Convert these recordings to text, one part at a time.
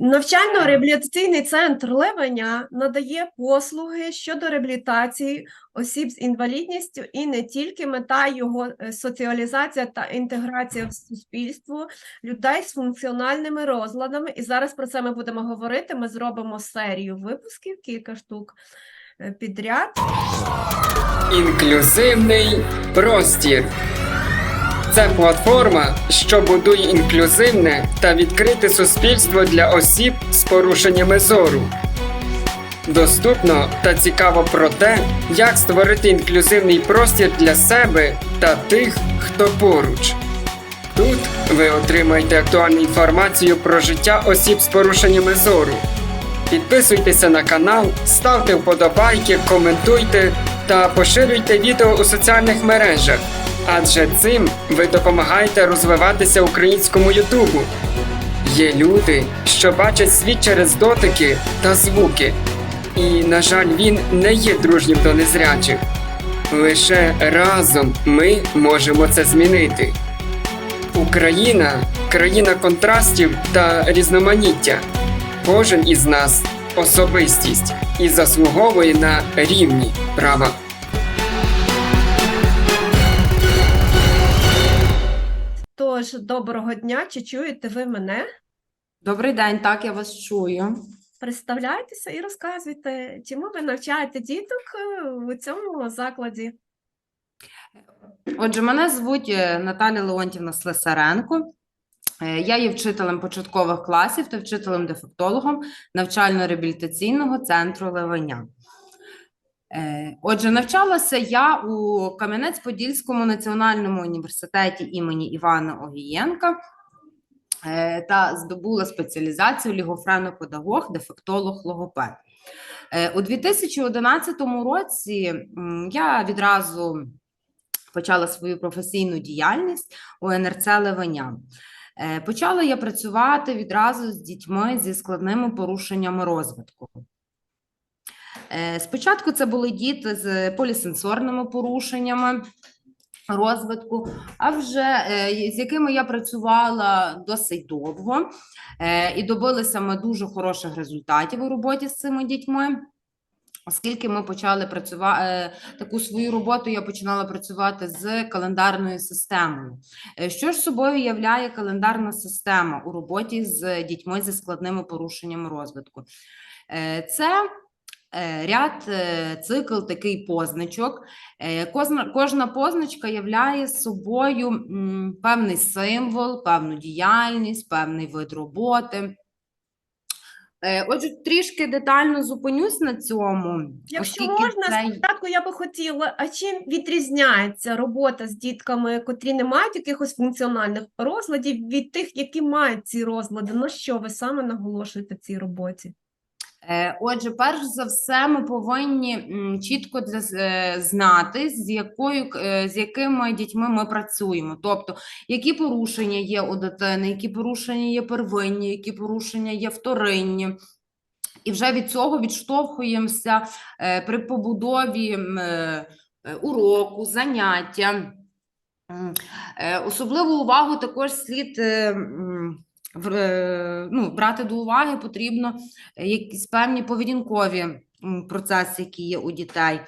Навчально-реабілітаційний центр Левеня надає послуги щодо реабілітації осіб з інвалідністю і не тільки мета його е, соціалізація та інтеграція в суспільство людей з функціональними розладами. І зараз про це ми будемо говорити. Ми зробимо серію випусків, кілька штук е, підряд. Інклюзивний простір. Це платформа, що будує інклюзивне та відкрите суспільство для осіб з порушеннями зору. Доступно та цікаво про те, як створити інклюзивний простір для себе та тих, хто поруч. Тут ви отримаєте актуальну інформацію про життя осіб з порушеннями зору. Підписуйтеся на канал, ставте вподобайки, коментуйте та поширюйте відео у соціальних мережах, адже цим ви допомагаєте розвиватися українському Ютубу. Є люди, що бачать світ через дотики та звуки, і, на жаль, він не є дружнім до незрячих. Лише разом ми можемо це змінити. Україна країна контрастів та різноманіття. Кожен із нас особистість і заслуговує на рівні права. Тож, доброго дня, чи чуєте ви мене? Добрий день, так, я вас чую. Представляйтеся і розказуйте, чому ви навчаєте діток е, у цьому закладі? Отже, мене звуть е, Наталя Леонтівна Слесаренко. Е, Я є вчителем початкових класів та вчителем-дефектологом навчально-реабілітаційного центру Левеня. Е, Отже, навчалася я у Кам'янець-Подільському національному університеті імені Івана Огієнка е, та здобула спеціалізацію лігофренопедагог, дефектолог, логопед. Е, У 2011 році я відразу почала свою професійну діяльність у НРЦ Левеня. Почала я працювати відразу з дітьми зі складними порушеннями розвитку. Е, Спочатку це були діти з полісенсорними порушеннями розвитку, а вже е, з якими я працювала досить довго, е, і добилися ми дуже хороших результатів у роботі з цими дітьми. Оскільки ми почали працювати таку свою роботу, я починала працювати з календарною системою. Що ж собою являє календарна система у роботі з дітьми зі складними порушеннями розвитку? Це ряд е, цикл такий позначок. Е, Кожна, позначка являє собою певний символ, певну діяльність, певний вид роботи. Е, Отже, трішки детально зупинюсь на цьому. Якщо можна, це- спочатку я би хотіла, а чим відрізняється робота з дітками, котрі не мають якихось функціональних розладів, від тих, які мають ці розлади? На що ви саме наголошуєте в цій роботі? Е, Отже, перш за все, ми повинні чітко е, знати, з якою е, з якими дітьми ми працюємо. Тобто, які порушення є у дитини, які порушення є первинні, які порушення є вторинні. І вже від цього відштовхуємося при побудові уроку, заняття. Особливу увагу також слід ну, брати до уваги потрібно е, якісь певні поведінкові процеси, які є у дітей,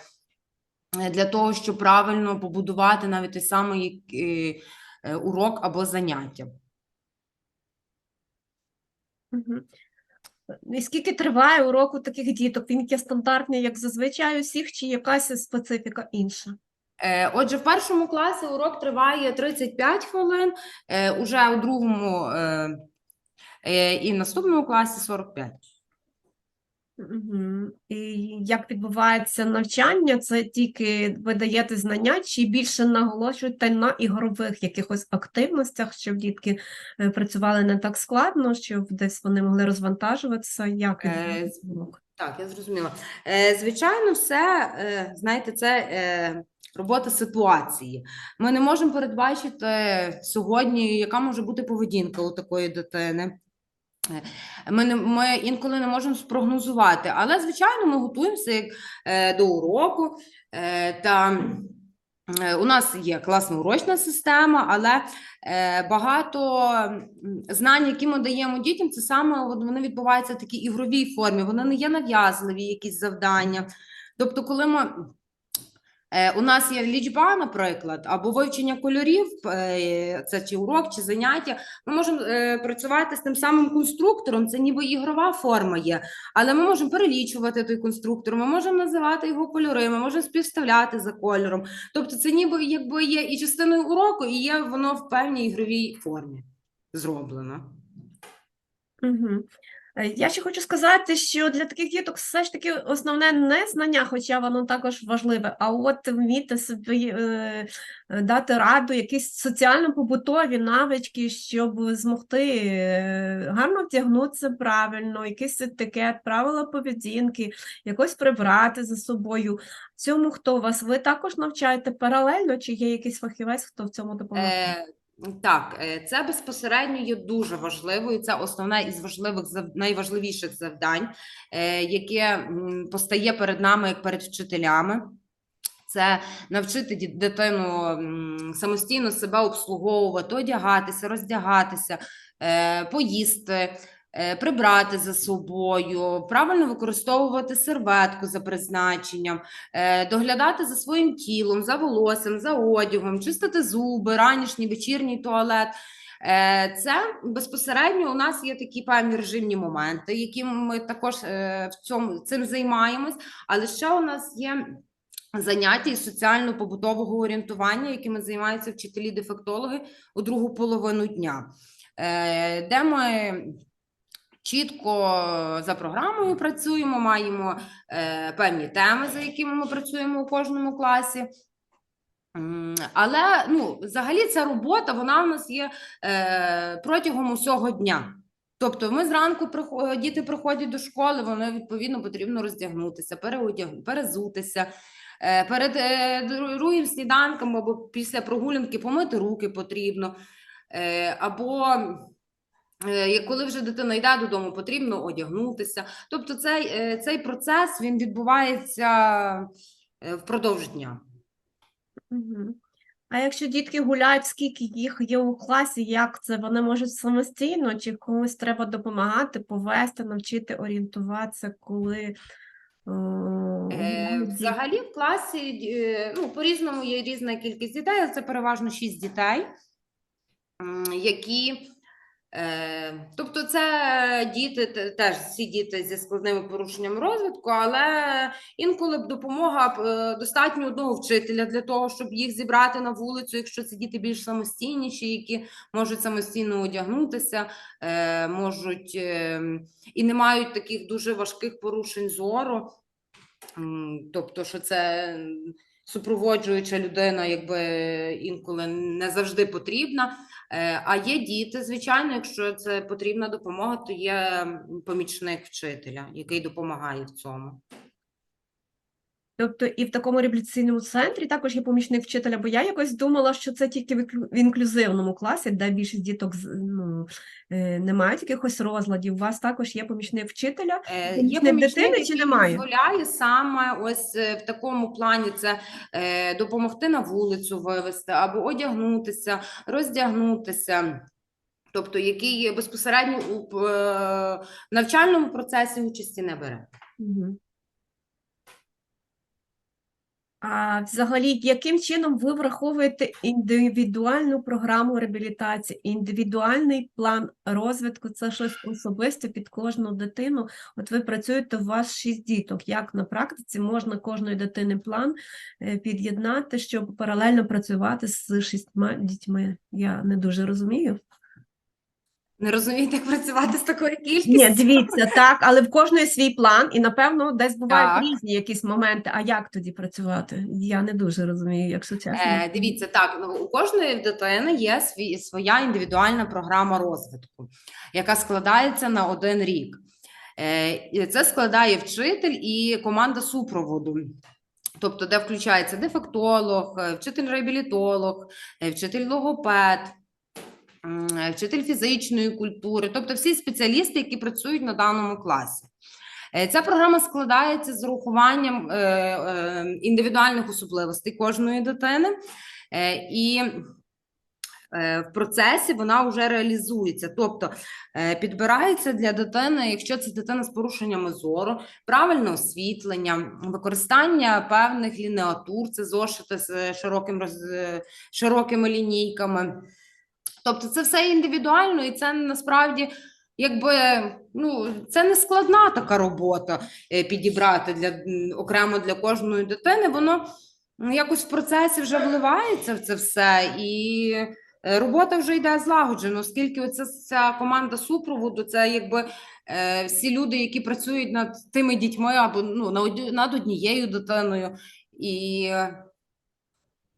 е, для того, щоб правильно побудувати навіть той самий е, е, урок або заняття. Мгм. І скільки триває урок у таких діток? Він є стандартний, як зазвичай у всіх, чи якась специфіка інша? Е, Отже, в першому класі урок триває 35 хвилин, е, уже у другому е, е, і наступному класі 45. Мгм. І як відбувається навчання? Це тільки ви даєте знання, чи більше наголошуєте на ігрових якихось активностях, щоб дітки е, працювали не так складно, щоб десь вони могли розвантажуватися? Як Е. Так, я зрозуміла. Е, Звичайно, все, е, знаєте, це е, робота ситуації. Ми не можемо передбачити сьогодні, яка може бути поведінка у такої дитини. Ми, не, ми інколи не можемо спрогнозувати, але, звичайно, ми готуємося як, е, до уроку е, та Е, У нас є класна урочна система, але е, багато знань, які ми даємо дітям, це саме вони відбуваються в такій ігровій формі, вони не є нав'язливі якісь завдання. Тобто, коли ми У нас є лічба, наприклад, або вивчення кольорів, е, це чи урок, чи заняття. Ми можемо е, працювати з тим самим конструктором, це ніби ігрова форма є, але ми можемо перелічувати той конструктор, ми можемо називати його кольори, ми можемо співставляти за кольором. Тобто, це ніби якби є і частиною уроку, і є воно в певній ігровій формі зроблено. Угу. Я ще хочу сказати, що для таких діток все ж таки основне не знання, хоча воно також важливе, а от вміти собі е, е, дати раду, якісь соціально-побутові навички, щоб змогти е, гарно вдягнутися правильно, якийсь етикет, правила поведінки, якось прибрати за собою. Цьому хто вас? Ви також навчаєте паралельно, чи є якийсь фахівець, хто в цьому допомагає? Е, так, е, це безпосередньо є дуже важливою. Це основне із важливих найважливіших завдань, е, яке постає перед нами як перед вчителями. Це навчити дитину самостійно себе обслуговувати, одягатися, роздягатися, е, поїсти, прибрати за собою, правильно використовувати серветку за призначенням, е, доглядати за своїм тілом, за волоссям, за одягом, чистити зуби, ранішній, вечірній туалет. Е, Це безпосередньо у нас є такі певні режимні моменти, які ми також е, в цьому цим займаємось. Але ще у нас є заняття із соціально-побутового орієнтування, якими займаються вчителі-дефектологи у другу половину дня, е, де ми чітко за програмою працюємо, маємо е, певні теми, за якими ми працюємо у кожному класі. Але ну, взагалі ця робота вона у нас є е, протягом усього дня. Тобто, ми зранку прихо- діти приходять до школи, вони відповідно потрібно роздягнутися, перезутися. Е, перед е, другим сніданком або після прогулянки помити руки потрібно. Е, або е, коли вже дитина йде додому, потрібно одягнутися. Тобто, цей, е, цей процес він відбувається е, впродовж дня. А якщо дітки гуляють, скільки їх є у класі, як це? Вони можуть самостійно, чи комусь треба допомагати, повести, навчити орієнтуватися, коли Е. Взагалі в класі е, ну, по-різному є різна кількість дітей, але це переважно 6 дітей, які, е, тобто це діти, теж всі діти зі складними порушеннями розвитку, але інколи б допомога е, достатньо одного вчителя для того, щоб їх зібрати на вулицю, якщо це діти більш самостійніші, які можуть самостійно одягнутися, е, можуть е, і не мають таких дуже важких порушень зору. Тобто, що це супроводжуюча людина, якби інколи не завжди потрібна. Е, А є діти, звичайно, якщо це потрібна допомога, то є помічник вчителя, який допомагає в цьому. Тобто і в такому реабілітаційному центрі також є помічник вчителя, бо я якось думала, що це тільки в інклюзивному класі, де більшість діток ну, е, не мають якихось розладів. У вас також є помічник вчителя. Е, Є Помічник дитини чи немає? дозволяє саме ось е, в такому плані це е, допомогти на вулицю вивести або одягнутися, роздягнутися. Тобто, який безпосередньо у навчальному процесі участі не бере. Мгм. А взагалі, яким чином ви враховуєте індивідуальну програму реабілітації, індивідуальний план розвитку? Це щось особисте під кожну дитину. От ви працюєте, у вас шість діток. Як на практиці можна кожної дитини план е, під'єднати, щоб паралельно працювати з шістьма дітьми? Я не дуже розумію. Не розумієте, як працювати з такою кількістю? Ні, дивіться, так, але в кожної свій план, і напевно десь бувають Так. різні якісь моменти. А як тоді працювати? Я не дуже розумію, якщо чесно. Е, дивіться, так, ну, у кожної дитини є свій, своя індивідуальна програма розвитку, яка складається на один рік. Е, це складає вчитель і команда супроводу. Тобто, де включається дефектолог, е, вчитель-реабілітолог, е, вчитель-логопед, м, е, вчитель фізичної культури, тобто всі спеціалісти, які працюють на даному класі. Е, Ця програма складається з урахуванням е, е, індивідуальних особливостей кожної дитини, і в процесі вона вже реалізується. Тобто підбирається для дитини, якщо це дитина з порушеннями зору, правильне освітлення, використання певних лінеатур, це зошити з широким широкими лінійками. Тобто, це все індивідуально, і це насправді. Якби ну це не складна така робота е, підібрати для окремо для кожної дитини. Воно якось в процесі вже вливається в це все, і е, робота вже йде злагоджено, оскільки оця ця команда супроводу це якби е, всі люди, які працюють над тими дітьми або ну над, однією дитиною, і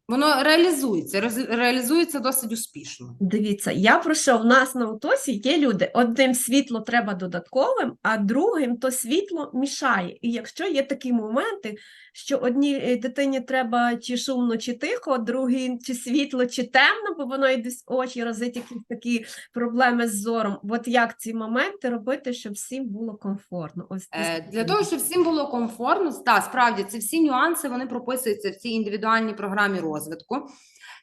воно реалізується, реалізується досить успішно. Дивіться, я про що в нас на УТОСі є люди. Одним світло треба додатковим, а другим то світло мішає. І якщо є такі моменти, що одній е, дитині треба чи шумно, чи тихо, другій чи світло, чи темно, бо воно і десь очі разить якісь такі проблеми з зором. От як ці моменти робити, щоб всім було комфортно? Ось Е, Для того, щоб всім було комфортно, та справді ці всі нюанси вони прописуються в цій індивідуальній програмі розвитку.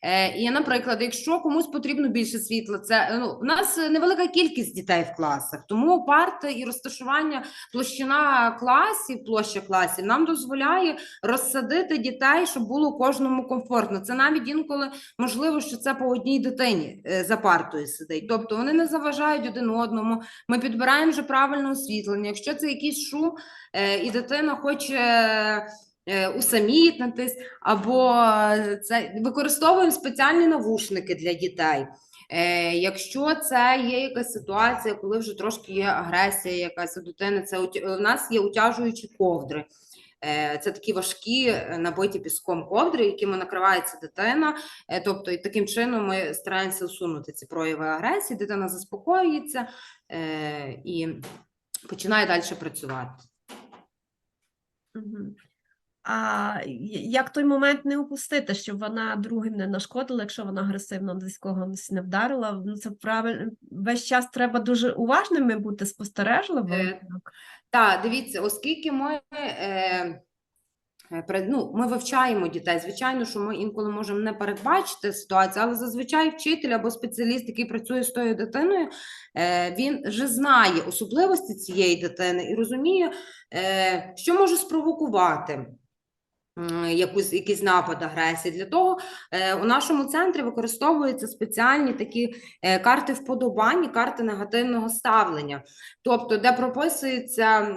Е, І, наприклад, якщо комусь потрібно більше світла, це ну, у нас невелика кількість дітей в класах, тому парти і розташування площина класів, площа класів нам дозволяє розсадити дітей, щоб було кожному комфортно. Це навіть інколи можливо, що це по одній дитині е, за партою сидить. Тобто вони не заважають один одному. Ми підбираємо вже правильне освітлення. Якщо це якийсь шум, е, і дитина хоче е, усамітнитись, або е, це використовуємо спеціальні навушники для дітей. Е, якщо це є якась ситуація, коли вже трошки є агресія, якась у дитини, це у нас є утяжуючі ковдри. Е, Це такі важкі е, набиті піском ковдри, якими накривається дитина. Е, Тобто, і таким чином ми стараємося усунути ці прояви агресії, дитина заспокоюється е, і починає далі працювати. А як той момент не упустити, щоб вона другим не нашкодила, якщо вона агресивно десь когось не вдарила? Ну, це правильно. Весь час треба дуже уважними бути, спостережливими. Е, Так, дивіться, оскільки ми, е, е, ну, ми вивчаємо дітей, звичайно, що ми інколи можемо не передбачити ситуацію, але зазвичай вчитель або спеціаліст, який працює з тою дитиною, е, він вже знає особливості цієї дитини і розуміє, е, що може спровокувати. Якусь, якийсь напад агресії. Для того е, у нашому центрі використовуються спеціальні такі е, карти вподобань, карти негативного ставлення. Тобто, де прописується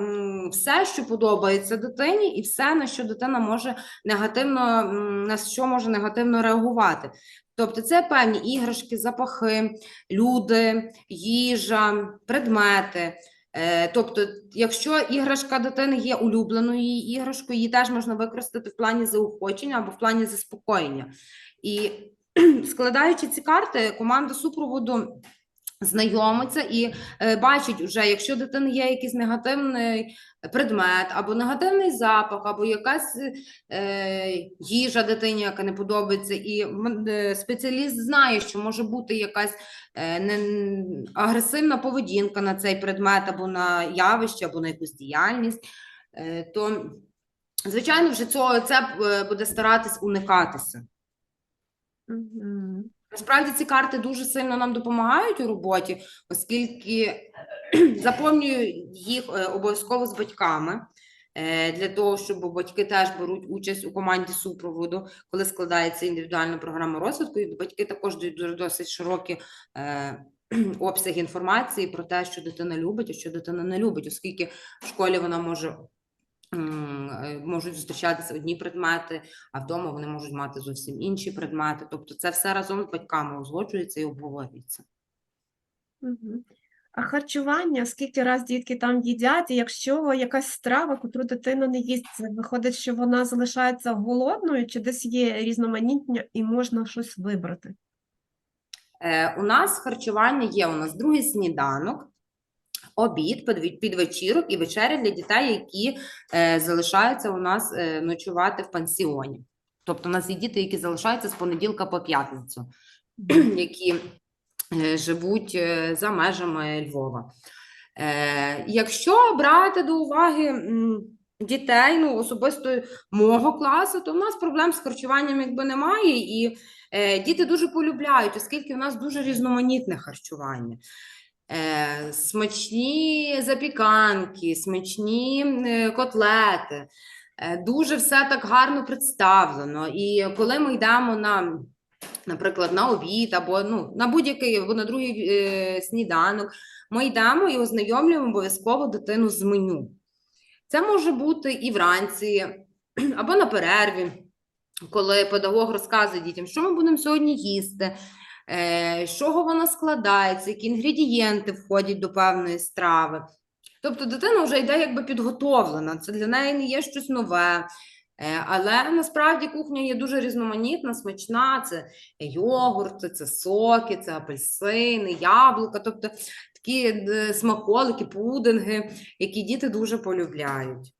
все, що подобається дитині, і все, на що дитина може негативно, на що може негативно реагувати. Тобто, це певні іграшки, запахи, люди, їжа, предмети. Е, Тобто, якщо іграшка дитини є улюбленою її іграшкою, її теж можна використати в плані заохочення або в плані заспокоєння. І складаючи ці карти, команда супроводу знайомиться і е, бачить вже, якщо дитини є якийсь негативний предмет, або негативний запах, або якась е, їжа дитині, яка не подобається, і е, спеціаліст знає, що може бути якась е, не, агресивна поведінка на цей предмет, або на явище, або на якусь діяльність, е, то, звичайно, вже цього це е, буде старатись уникатися. Мгм. Насправді ці карти дуже сильно нам допомагають у роботі, оскільки заповнюю їх е, обов'язково з батьками. е, Для того, щоб батьки теж беруть участь у команді супроводу, коли складається індивідуальна програма розвитку, і батьки також дають досить широкі е, обсяги інформації про те, що дитина любить, а що дитина не любить, оскільки в школі вона може можуть зустрічатися одні предмети, а вдома вони можуть мати зовсім інші предмети. Тобто це все разом з батьками узгоджується і обговорюється. А харчування, скільки раз дітки там їдять, і якщо якась страва, котру дитина не їсть, виходить, що вона залишається голодною, чи десь є різноманіття і можна щось вибрати? Е, у нас харчування є. У нас другий сніданок, обід, підвечірок і вечеря для дітей, які е, залишаються у нас е, ночувати в пансіоні. Тобто, у нас є діти, які залишаються з понеділка по п'ятницю, які е, живуть е, за межами Львова. Е, якщо брати до уваги дітей, ну особисто мого класу, то в нас проблем з харчуванням якби немає, і е, діти дуже полюбляють, оскільки в нас дуже різноманітне харчування. Е, смачні запіканки, смачні е, котлети. Е, Дуже все так гарно представлено. І коли ми йдемо на, наприклад, на обід або ну, на будь-який або на другий сніданок, ми йдемо і ознайомлюємо обов'язково дитину з меню. Це може бути і вранці, або на перерві, коли педагог розказує дітям, що ми будемо сьогодні їсти, з чого вона складається, які інгредієнти входять до певної страви. Тобто дитина вже йде якби підготовлена, це для неї не є щось нове. Е, Але насправді кухня є дуже різноманітна, смачна. Це йогурти, це соки, це апельсини, яблука, тобто такі е, смаколики, пудинги, які діти дуже полюбляють.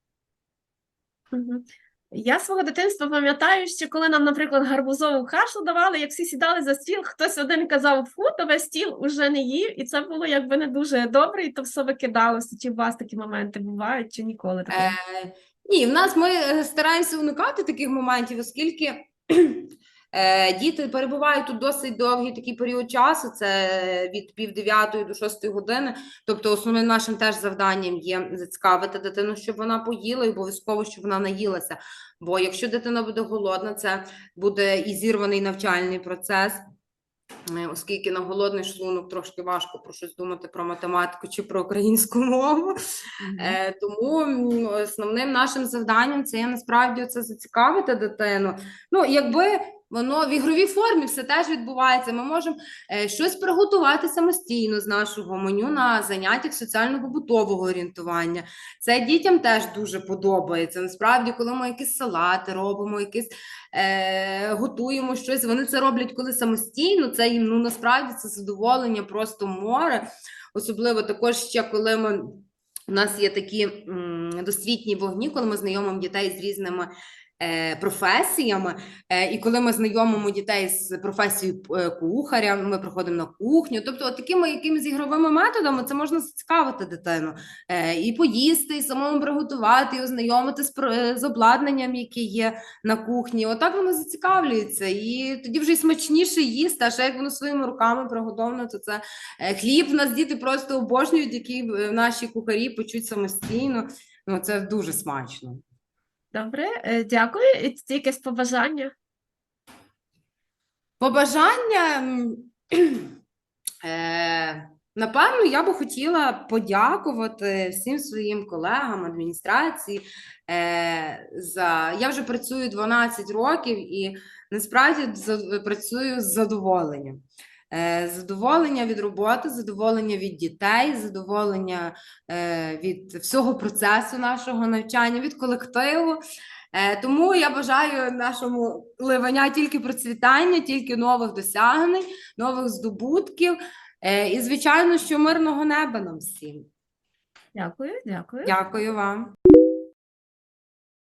Я свого дитинства пам'ятаю, що коли нам, наприклад, гарбузову кашу давали, як всі сідали за стіл, хтось один казав, фу, то весь стіл уже не їв, і це було якби не дуже добре, і то все викидалося. Чи у вас такі моменти бувають, чи ніколи такого? Е, ні, в нас ми е, стараємося уникати таких моментів, оскільки діти перебувають тут досить довгий такий період часу, це від пів дев'ятої до шостої години. Тобто, основним нашим теж завданням є зацікавити дитину, щоб вона поїла, і обов'язково, щоб вона наїлася. Бо якщо дитина буде голодна, це буде і зірваний навчальний процес. Е, Оскільки на голодний шлунок трошки важко про щось думати про математику чи про українську мову. Е, тому основним нашим завданням це є насправді це зацікавити дитину. Ну, якби воно в ігровій формі все теж відбувається. Ми можемо е, щось приготувати самостійно з нашого меню на заняттях соціально-побутового орієнтування. Це дітям теж дуже подобається. Насправді, коли ми якісь салати робимо, якісь е, готуємо щось, вони це роблять коли самостійно. Це їм ну насправді це задоволення, просто море. Особливо також ще коли ми. У нас є такі м, досвітні вогні, коли ми знайомимо дітей з різними професіями. Е, і коли ми знайомимо дітей з професією е, кухаря, ми приходимо на кухню. Тобто, от такими якимись ігровими методами це можна зацікавити дитину е, і поїсти, і самому приготувати, і ознайомити з, е, з обладнанням, яке є на кухні. Отак воно зацікавлюється. І тоді вже й смачніше їсти, а ще як воно своїми руками приготовлено, то це Е, Хліб нас діти просто обожнюють, які е, наші кухарі печуть самостійно. Ну, це дуже смачно. Добре, е, дякую. Тільки з побажання. Побажання. е, Напевно, я би хотіла подякувати всім своїм колегам, адміністрації. Е, за... Я вже працюю 12 років і насправді працюю з задоволенням. Е, Задоволення від роботи, задоволення від дітей, задоволення е, від всього процесу нашого навчання, від колективу. Е, Тому я бажаю нашому ливаня тільки процвітання, тільки нових досягнень, нових здобутків. І, звичайно, що мирного неба нам всім. Дякую, дякую. Дякую вам.